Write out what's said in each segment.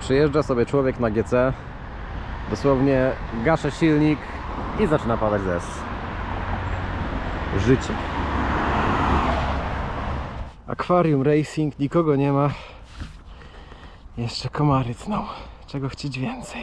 Przyjeżdża sobie człowiek na GC, dosłownie gasze silnik i zaczyna padać deszcz. Życie. Akwarium Racing, nikogo nie ma. Jeszcze komary tną. Czego chcieć więcej?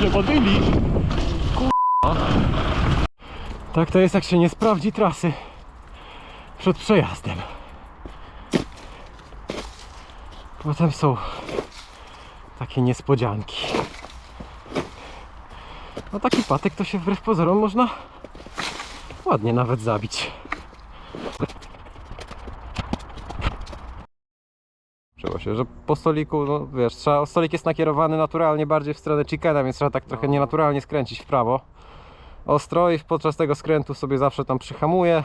ile badyli. Tak to jest, jak się nie sprawdzi trasy przed przejazdem. Potem są takie niespodzianki. No taki patek to się wbrew pozorom można ładnie nawet zabić. Się, że po stoliku, no wiesz, trzeba, stolik jest nakierowany naturalnie bardziej w stronę chickena, więc trzeba tak trochę nienaturalnie skręcić w prawo ostro i podczas tego skrętu sobie zawsze tam przyhamuję.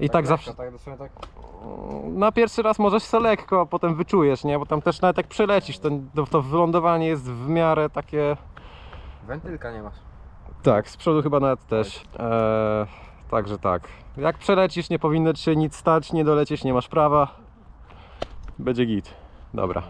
I tak, zawsze. Tak, dosłownie tak. Na pierwszy raz możesz se lekko, a potem wyczujesz, nie? Bo tam też nawet jak przelecisz, to, to, to wylądowanie jest w miarę takie. Wentylka nie masz. Tak, z przodu chyba nawet też. Eee, także tak. Jak przelecisz, nie powinno ci się nic stać, nie dolecieć, nie masz prawa. Będzie git. Dobra.